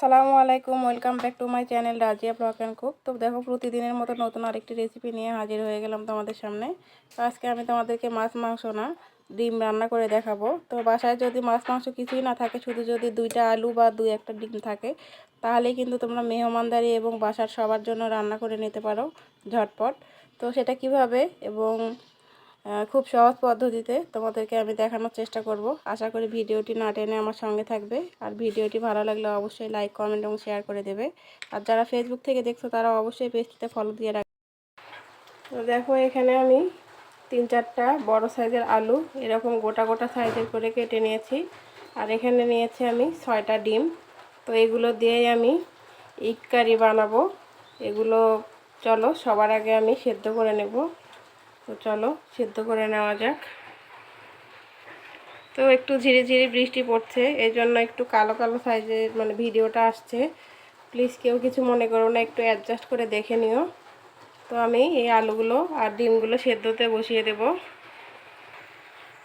সালামু আলাইকুম welcome back to my channel Razia blog and cook তো দেখো, প্রতিদিনের মতো নতুন আরেকটি রেসিপি নিয়ে হাজির হয়ে গেলাম তোমাদের সামনে। তো আজকে আমি তোমাদেরকে মাছ, মাংস না, ডিম রান্না করে দেখাবো। তো বাসায় যদি মাছ, মাংস কিছুই না থাকে, শুধু যদি দুইটা আলু বা দুই একটা ডিম থাকে তাহলেই কিন্তু তোমরা মেহমানদারি এবং বাসার সবার জন্য রান্না করে নিতে পারো ঝটপট। তো সেটা কীভাবে এবং খুব সহজ পদ্ধতিতে তোমাদেরকে আমি দেখানোর চেষ্টা করব। আশা করি ভিডিওটি না টেনে আমার সঙ্গে থাকবে। আর ভিডিওটি ভালো লাগলে অবশ্যই লাইক, কমেন্ট এবং শেয়ার করে দেবে। আর যারা ফেসবুক থেকে দেখছ, তারা অবশ্যই পেজটিতে ফলো দিয়ে রাখবে তো দেখো, এখানে আমি তিন চারটা বড় সাইজের আলু এরকম গোটা গোটা সাইজের করে কেটে নিয়েছি। আর এখানে নিয়েছি আমি ছয়টা ডিম। তো এগুলো দিয়েই আমি ইট কারি বানাবো। এগুলো চলো সবার আগে আমি সেদ্ধ করে নেব। তো চলো, সিদ্ধ করে নেওয়া যাক। তো একটু ধীরে ধীরে বৃষ্টি পড়ছে, এই জন্য একটু কালো কালো সাইজের মানে ভিডিওটা আসছে। প্লিজ কেউ কিছু মনে করো না, একটু অ্যাডজাস্ট করে দেখে নিও। তো আমি এই আলুগুলো আর ডিমগুলো সেদ্ধতে বসিয়ে দেব।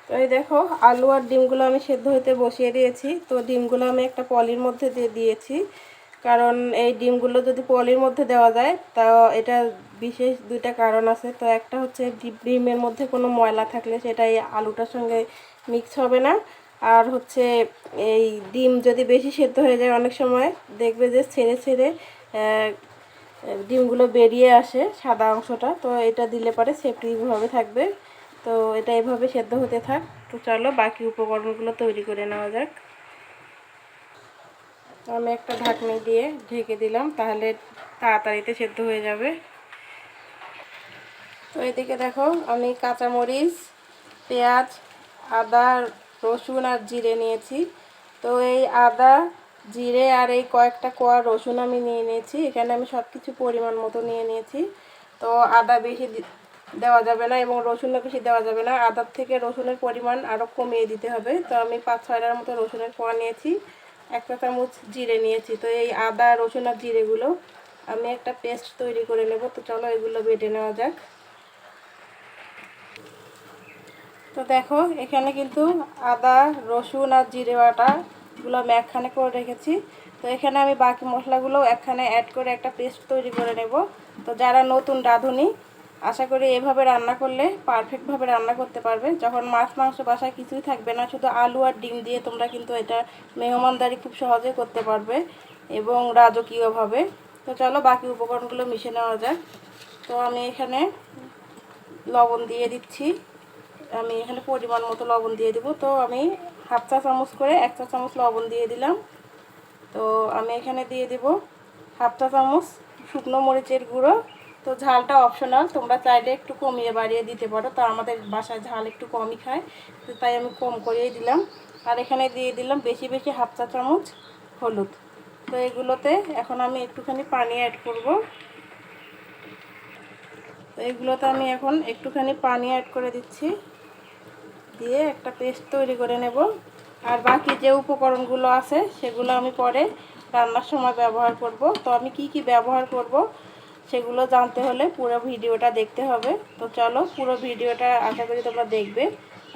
তো এই দেখো, আলু আর ডিমগুলো আমি সেদ্ধ হতে বসিয়ে দিয়েছি। তো ডিমগুলো আমি একটা পলির মধ্যে দিয়ে দিয়েছি। কারণ এই ডিমগুলো যদি পলির মধ্যে দেওয়া যায় তা এটা বিশেষ দুইটা কারণ আছে। তো একটা হচ্ছে ডিমের মধ্যে কোনো ময়লা থাকলে সেটা এই আলুটার সঙ্গে মিক্স হবে না। আর হচ্ছে এই ডিম যদি বেশি সেদ্ধ হয়ে যায় অনেক সময়, দেখবে যে ছেড়ে ছেড়ে ডিমগুলো বেরিয়ে আসে সাদা অংশটা। তো এটা দিলে পরে সেফটিভাবে থাকবে। তো এটা এভাবে সেদ্ধ হতে থাক। তো চলো বাকি উপকরণগুলো তৈরি করে নেওয়া যাক। আমি একটা ঢাকনি দিয়ে ঢেকে দিলাম, তাহলে তাড়াতাড়িতে সেদ্ধ হয়ে যাবে। তো এদিকে দেখো, আমি কাঁচামরিচ, পেঁয়াজ, আদা, রসুন আর জিরে নিয়েছি। তো এই আদা, জিরে আর এই কয়েকটা কোয়া রসুন আমি নিয়ে নিয়েছি। এখানে আমি সব কিছু পরিমাণ মতো নিয়ে নিয়েছি। তো আদা বেশি দেওয়া যাবে না এবং রসুনও বেশি দেওয়া যাবে না। আদার থেকে রসুনের পরিমাণ আরও কমিয়ে দিতে হবে। তো আমি পাঁচ ছয়টার মতো রসুনের কোয়া নিয়েছি। একটা চামচ জিরে নিয়েছি। তো এই আদা, রসুন আর জিরেগুলো আমি একটা পেস্ট তৈরি করে নেব। তো চলো এগুলো বেটে নেওয়া যাক। তো দেখো, এখানে কিন্তু আদা, রসুন আর জিরে বাটাগুলো আমি একখানে করে রেখেছি। তো এখানে আমি বাকি মশলাগুলো একখানে অ্যাড করে একটা পেস্ট তৈরি করে নেব। তো যারা নতুন রাঁধুনি আশা করি এভাবে রান্না করলে পারফেক্টভাবে রান্না করতে পারবে। যখন মাছ, মাংস বাসায় কিছুই থাকবে না, শুধু আলু আর ডিম দিয়ে তোমরা কিন্তু এটা মেহমানদারি খুব সহজে করতে পারবে এবং রাজকীয়ভাবে। তো চলো বাকি উপকরণগুলো মিশে নেওয়া যাক। তো আমি এখানে লবণ দিয়ে দিচ্ছি। আমি এখানে পরিমাণ মতো লবণ দিয়ে দিব। তো আমি হাফ চা চামচ করে এক চা চামচ লবণ দিয়ে দিলাম। তো আমি এখানে দিয়ে দিব হাফ চা চামচ শুকনো মরিচের গুঁড়ো তো ঝালটা অপশনাল তোমরা চাইলে একটু কমিয়ে বাড়িয়ে দিতে পারো। তো আমাদের বাসায় ঝাল একটু কমই খায়, তো তাই আমি কম করেই দিলাম। আর এখানে দিয়ে দিলাম বেশি বেশি হাফ চা চামচ হলুদ। তো এগুলোতে এখন আমি একটুখানি পানি অ্যাড করব। তো এগুলোতে আমি এখন একটুখানি পানি অ্যাড করে দিচ্ছি। দিয়ে একটা পেস্ট তৈরি করে নেব। আর বাকি যে উপকরণগুলো আছে, সেগুলো আমি পরে রান্নার সময় ব্যবহার করব। তো আমি কি কি ব্যবহার করব? সেগুলো জানতে হলে পুরো ভিডিওটা দেখতে হবে। তো চলো পুরো ভিডিওটা আশা করি তোমরা দেখবে।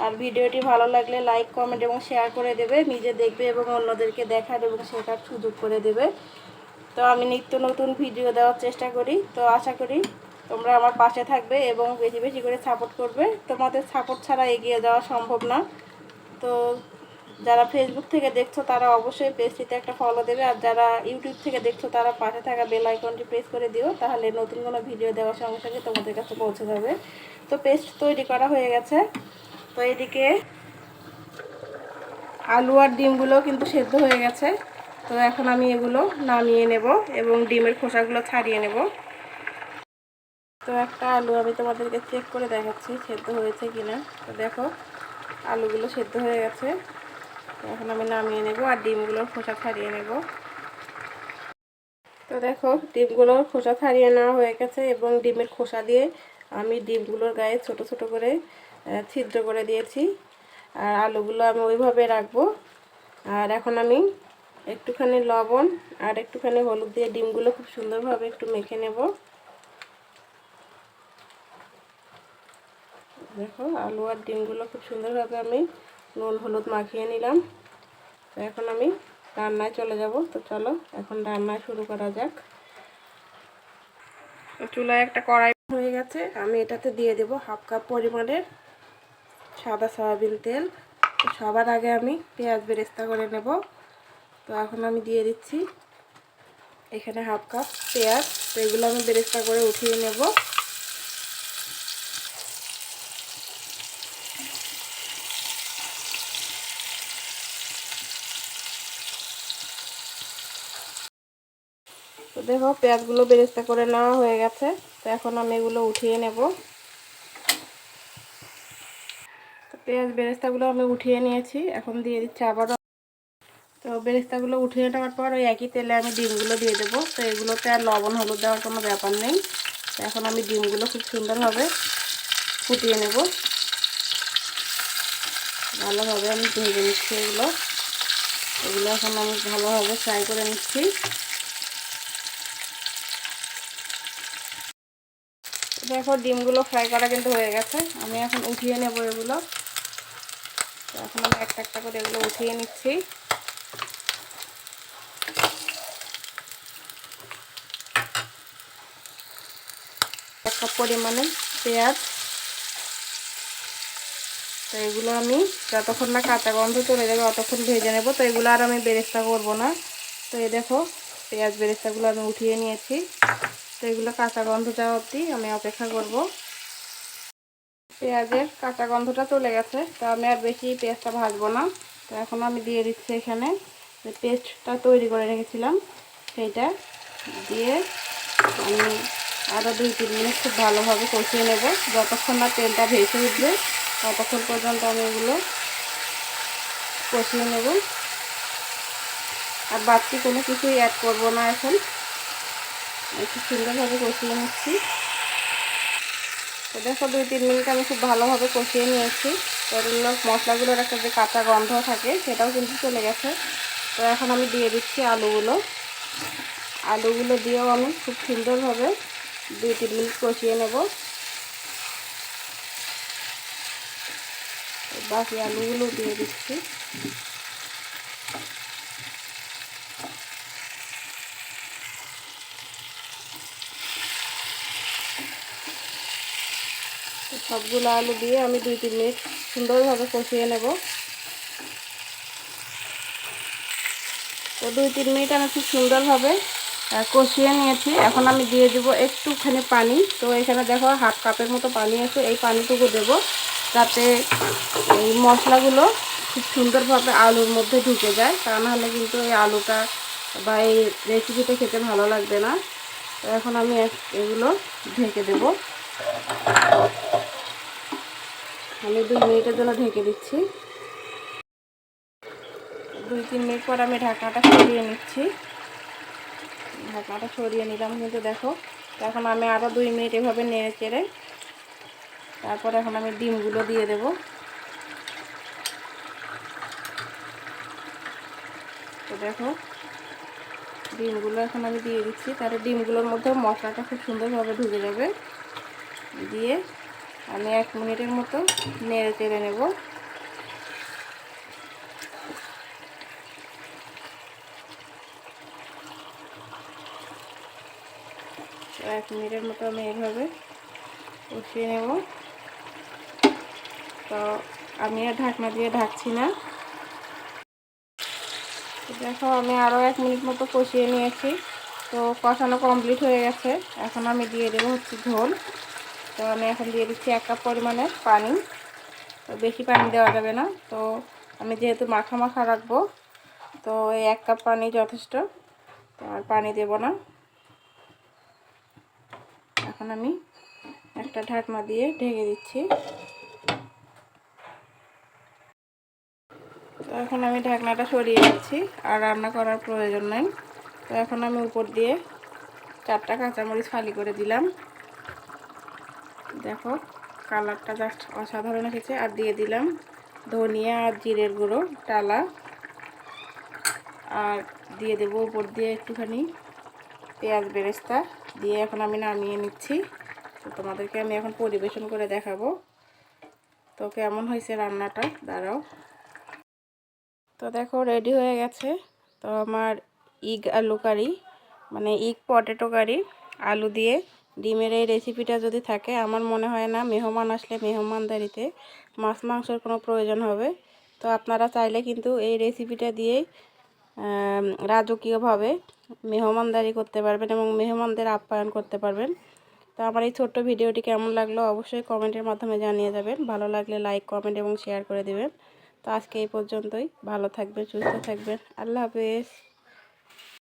আর ভিডিওটি ভালো লাগলে লাইক কমেন্ট এবং শেয়ার করে দেবে। নিজে দেখবে এবং অন্যদেরকে দেখার এবং শেখার সুযোগ করে দেবে। তো আমি নিত্য নতুন ভিডিও দেওয়ার চেষ্টা করি। তো আশা করি তোমরা আমার পাশে থাকবে এবং বেশি বেশি করে সাপোর্ট করবে। তোমাদের সাপোর্ট ছাড়া এগিয়ে যাওয়া সম্ভব না। তো যারা ফেসবুক থেকে দেখছ, তারা অবশ্যই পেজটিতে একটা ফলো দেবে। আর যারা ইউটিউব থেকে দেখছ, তারা পাশে থাকা বেল আইকনটি প্রেস করে দিও, তাহলে নতুন কোনো ভিডিও দেওয়ার সঙ্গে সঙ্গে তোমাদের কাছে পৌঁছে যাবে। তো পেস্ট তৈরি করা হয়ে গেছে। তো এদিকে আলু আর ডিমগুলো কিন্তু সেদ্ধ হয়ে গেছে। তো এখন আমি এগুলো নামিয়ে নেব এবং ডিমের খোসাগুলো ছাড়িয়ে নেব। তো একটা আলু আমি তোমাদেরকে চেক করে দেখাচ্ছি, সেদ্ধ হয়েছে কিনা। তো দেখো, আলুগুলো সেদ্ধ হয়ে গেছে। এখন আমি নামিয়ে নেব আর ডিমগুলোর খোসা ছাড়িয়ে নেব। তো দেখো ডিমগুলোর খোসা ছাড়িয়ে নেওয়া হয়ে গেছে এবং ডিমের খোসা দিয়ে আমি ডিমগুলোর গায়ে ছোট ছোট করে ছিদ্র করে দিয়েছি। আর আলুগুলো আমি ওইভাবে রাখব। আর এখন আমি একটুখানি লবণ আর একটুখানি হলুদ দিয়ে ডিমগুলো খুব সুন্দরভাবে একটু মেখে নেব। দেখো, আলু আর ডিমগুলো খুব সুন্দরভাবে আমি নুন, হলুদ মাখিয়ে নিলাম। তো এখন আমি রান্নায় চলে যাব। তো চলো, এখন রান্না শুরু করা যাক। চুলায় একটা কড়াই হয়ে গেছে। আমি এটাতে দিয়ে দেব হাফ কাপ পরিমাণের সাদা সয়াবিন তেল। সবার আগে আমি পেঁয়াজ বেরেস্তা করে নেব। তো এখন আমি দিয়ে দিচ্ছি এখানে হাফ কাপ পেঁয়াজ। তো এগুলো আমি বেরেস্তা করে উঠিয়ে নেব। দেখো পেঁয়াজগুলো বেরেস্তা করে নেওয়া হয়ে গেছে। তো এখন আমি এগুলো উঠিয়ে নেব। তো পেঁয়াজ বেরেস্তাগুলো আমি উঠিয়ে নিয়েছি। এখন দিয়ে দিচ্ছি আবারও। তো বেরেস্তাগুলো উঠিয়ে নেওয়ার পর ওই একই তেলে আমি ডিমগুলো দিয়ে দেবো। তো এগুলোতে আর লবণ হলুদ দেওয়ার কোনো ব্যাপার নেই। তো এখন আমি ডিমগুলো খুব সুন্দরভাবে ফুটিয়ে নেব। ভালোভাবে আমি ভেজে নিচ্ছি এগুলো। এগুলো এখন আমি ভালোভাবে ফ্রাই করে নিচ্ছি। দেখো, ডিমগুলো ফ্রাই করা কিন্তু হয়ে গেছে। আমি এখন উঠিয়ে নেব এগুলো। তো এখন আমি একটা একটা করে এগুলো উঠিয়ে নিচ্ছি। এক কাপ পরিমাণে পেঁয়াজ। তো এগুলো আমি যতক্ষণ না কাঁচা গন্ধ চলে যাবে, অতক্ষণ ভেজে নেব। তো এগুলো আর আমি বেরেস্তা করব না। তো এই দেখো, পেঁয়াজ বেরেস্তাগুলো আমি উঠিয়ে নিয়েছি। এগুলো কাঁচা গন্ধ যাওয়া অবধি আমি অপেক্ষা করব। পেঁয়াজের কাঁচা গন্ধটা চলে গেছে, তো আমি আর বেশি পেঁয়াজটা ভাজবো না। তো এখন আমি দিয়ে দিচ্ছি এখানে যে পেস্টটা তৈরি করে রেখেছিলাম, সেইটা দিয়ে আমি আরও দুই তিন মিনিট খুব ভালোভাবে কষিয়ে নেব। যতক্ষণ না তেলটা ভেসে উঠবে, ততক্ষণ পর্যন্ত আমি এগুলো কষিয়ে নেব। আর বাড়তি কোনো কিছুই অ্যাড করব না এখন। একটু সুন্দরভাবে কষিয়ে নিচ্ছি। তো দেখো, দুই তিন মিনিট আমি খুব ভালোভাবে কষিয়ে নিয়েছি। তো মশলাগুলোর একটা যে কাঁচা গন্ধ থাকে, সেটাও কিন্তু চলে গেছে। তো এখন আমি দিয়ে দিচ্ছি আলুগুলো। আলুগুলো দিয়েও আমি খুব সুন্দরভাবে দুই তিন মিনিট কষিয়ে নেব। বাকি আলুগুলো দিয়ে দিচ্ছি। সবগুলো আলু দিয়ে আমি দুই, তিন মিনিট সুন্দরভাবে কষিয়ে নেব। তো দুই, তিন মিনিট আমি খুব সুন্দরভাবে কষিয়ে নিয়েছি। এখন আমি দিয়ে দেবো একটুখানি পানি। তো এখানে দেখো হাফ কাপের মতো পানি আছে, এই পানিটুকু দেব যাতে এই মশলাগুলো খুব সুন্দরভাবে আলুর মধ্যে ঢুকে যায়। তা নাহলে কিন্তু এই আলুটা বা এই রেসিপিটা খেতে ভালো লাগবে না। তো এখন আমি এগুলো ঢেকে দেব। আমি দুই মিনিটের জন্য ঢেকে দিচ্ছি। দুই, তিন মিনিট পর আমি ঢাকনাটা সরিয়ে নিচ্ছি। ঢাকনাটা সরিয়ে নিলাম কিন্তু দেখো। এখন আমি আরও দুই মিনিট এভাবে নেড়ে চেড়ে তারপর এখন আমি ডিমগুলো দিয়ে দেব। তো দেখো, ডিমগুলো এখন আমি দিয়ে দিচ্ছি। তাহলে ডিমগুলোর মধ্যে মশলাটা খুব সুন্দরভাবে ঢুকে যাবে। দিয়ে আমি এক মিনিটের মতো নেড়ে চেড়ে নেব। এক মিনিটের মতো আমি এইভাবে কষিয়ে নেব। তো আমি আর ঢাকনা দিয়ে ঢাকছি না। দেখো, আমি আরও এক মিনিট মতো কষিয়ে নিয়েছি। তো কষানো কমপ্লিট হয়ে গেছে। এখন আমি দিয়ে দেবো হচ্ছে ঝোল। তো আমি এখন দিয়ে দিচ্ছি এক কাপ পরিমাণের পানি। তো বেশি পানি দেওয়া যাবে না। তো আমি যেহেতু মাখা মাখা রাখব, তো এই এক কাপ পানি যথেষ্ট। তো আর পানি দেব না। এখন আমি একটা ঢাকনা দিয়ে ঢেকে দিচ্ছি। তো এখন আমি ঢাকনাটা সরিয়ে দিচ্ছি আর রান্না করার প্রয়োজন নাই। তো এখন আমি উপর দিয়ে চারটা কাঁচামরিচ ফালি করে দিলাম। দেখো, কালারটা জাস্ট অসাধারণ এসেছে। আর দিয়ে দিলাম ধনিয়া আর জিরের গুঁড়ো টালা আর দিয়ে দেবো উপর দিয়ে একটুখানি পেঁয়াজ বেরেস্তা। দিয়ে এখন আমি নামিয়ে নিচ্ছি। তো তোমাদেরকে আমি এখন পরিবেশন করে দেখাবো। তো কেমন হয়েছে রান্নাটা? দাঁড়াও। তো দেখো রেডি হয়ে গেছে। তো আমার ইগ আলু কারি মানে ইগ পটেটো কারি, আলু দিয়ে ডিমের এই রেসিপিটা যদি থাকে, আমার মনে হয় না মেহমান আসলে মেহমানদারিতে মাছ মাংসর কোনো প্রয়োজন হবে। তো আপনারা চাইলে কিন্তু এই রেসিপিটা দিয়েই রাজকীয়ভাবে মেহমানদারি করতে পারবেন এবং মেহমানদের আপ্যায়ন করতে পারবেন। তো আমার এই ছোট্ট ভিডিওটি কেমন লাগল অবশ্যই কমেন্টের মাধ্যমে জানিয়ে যাবেন। ভালো লাগলে লাইক, কমেন্ট এবং শেয়ার করে দেবেন। তো আজকে এই পর্যন্তই। ভালো থাকবেন, সুস্থ থাকবেন। আল্লাহ হাফেজ।